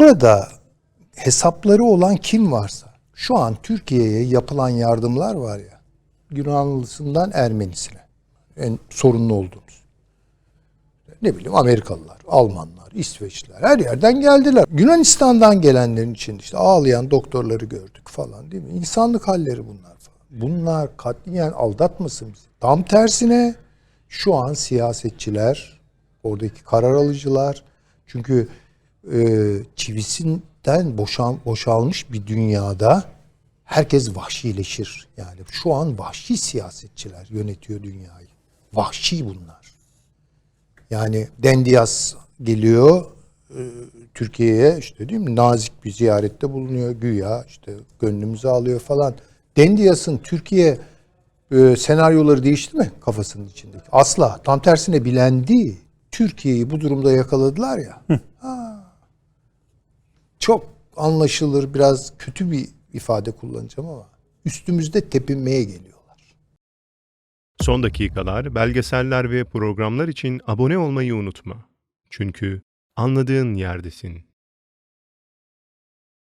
burada hesapları olan kim varsa şu an Türkiye'ye yapılan yardımlar var ya Yunanlısından Ermenisine en sorunlu olduğumuz. Ne bileyim Amerikalılar, Almanlar, İsveçliler her yerden geldiler. Yunanistan'dan gelenlerin için işte ağlayan doktorları gördük falan değil mi? İnsanlık halleri bunlar falan. Bunlar katiyen aldatmasın bizi. Tam tersine şu an siyasetçiler, oradaki karar alıcılar çünkü e, çivisinden boşan, boşalmış bir dünyada herkes vahşileşir. Yani şu an vahşi siyasetçiler yönetiyor dünyayı. Vahşi bunlar. Yani Dendias geliyor e, Türkiye'ye işte değil mi nazik bir ziyarette bulunuyor güya işte gönlümüzü alıyor falan. Dendias'ın Türkiye e, senaryoları değişti mi kafasının içindeki? Asla. Tam tersine bilendi. Türkiye'yi bu durumda yakaladılar ya. Ha. Çok anlaşılır biraz kötü bir ifade kullanacağım ama üstümüzde tepinmeye geliyorlar. Son dakikalar, belgeseller ve programlar için abone olmayı unutma. Çünkü anladığın yerdesin.